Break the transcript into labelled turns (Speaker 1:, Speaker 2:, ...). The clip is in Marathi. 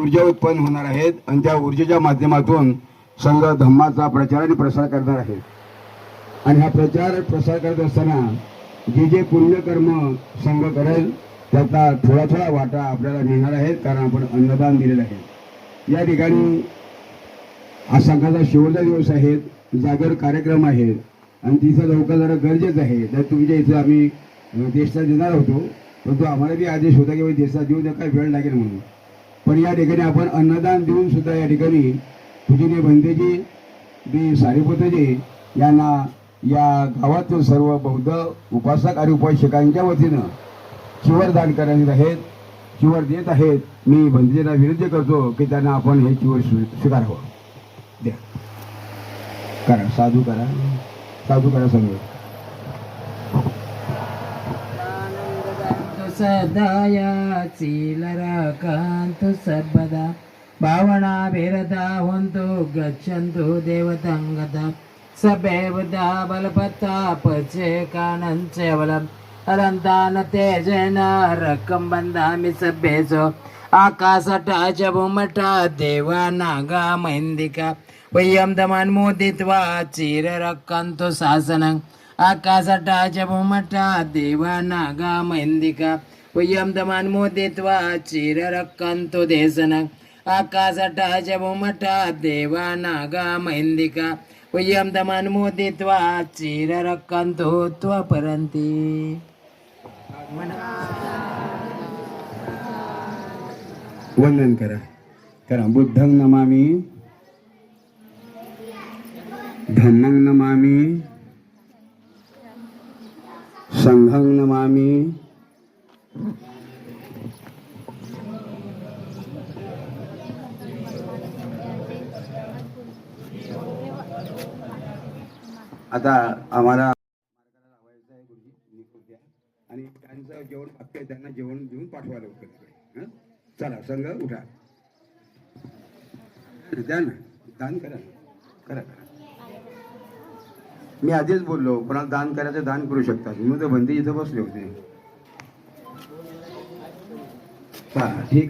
Speaker 1: ऊर्जा उत्पन्न होणार आहेत आणि त्या ऊर्जेच्या माध्यमातून संघ धम्माचा प्रचार आणि प्रसार करणार आहे आणि हा प्रचार प्रसार करत असताना जे जे पुण्यकर्म संघ करेल त्याचा थोडा थोडा वाटा आपल्याला मिळणार आहे कारण आपण अन्नदान दिलेलं आहे. या ठिकाणी आज संघाचा शेवटचा दिवस आहे जागर कार्यक्रम आहेत आणि तिथं लवकर जरा गरजेचं आहे. तर तुमच्या इथं आम्ही देशला देणार होतो परंतु आम्हाला बी आदेश होता की देशला देऊ द्या वेळ लागेल म्हणून. पण या ठिकाणी आपण अन्नदान देऊन सुद्धा या ठिकाणी पूजनीय बंदेजी बी सारीपुत्रजी यांना या गावातील सर्व बौद्ध उपासक आणि उपासकांच्या वतीनं चिवर दान करण्यात आहेत. चिवर देत आहेत. मी बंदेजींना विनंती करतो की त्यांना आपण हे चिवर स्वीकारावं. द्या. करा. साधू करा. साधू करा सांगू
Speaker 2: आनन्ददान्तु सदायाचि लराकान्तु सर्वदा भावनाभिरता हुन्तु गच्छन्तु देवतङ्गता सभेवदा बलपत्तापचे कानञ्च बलम् अनन्तान तेजेन रक्कं बन्धामि सभ्येषु आकाशटाच भूमटा देवा नागा मैन्दिका वयं दमान्मोदित्वा चिररक्कन्तु शासनम् आकाशटाच भूमटा देवा नागा मैन्दिका वयं दमान्मोदित्वा चिररक्कन्तु देशनम् आकाशटाच भूमटा देवा नागा मैन्दिका वयं दमान्मोदित्वा चिररक्कन्तु त्वपरन्ति.
Speaker 1: वंदन करा. करा. बुद्धं नमामि. धम्मं नमामि. संघं नमामि। आता आम्हाला आहे आणि त्यांचं जेवण अख्खे त्यांना जेवण देऊन पाठवा होतं चला संघ उठा. द्या ना दान करा. करा करा. मी आधीच बोललो कोणाला दान करायचं दान करू शकता. तुम्ही तर बंदी इथं बसले होते. चला ठीक.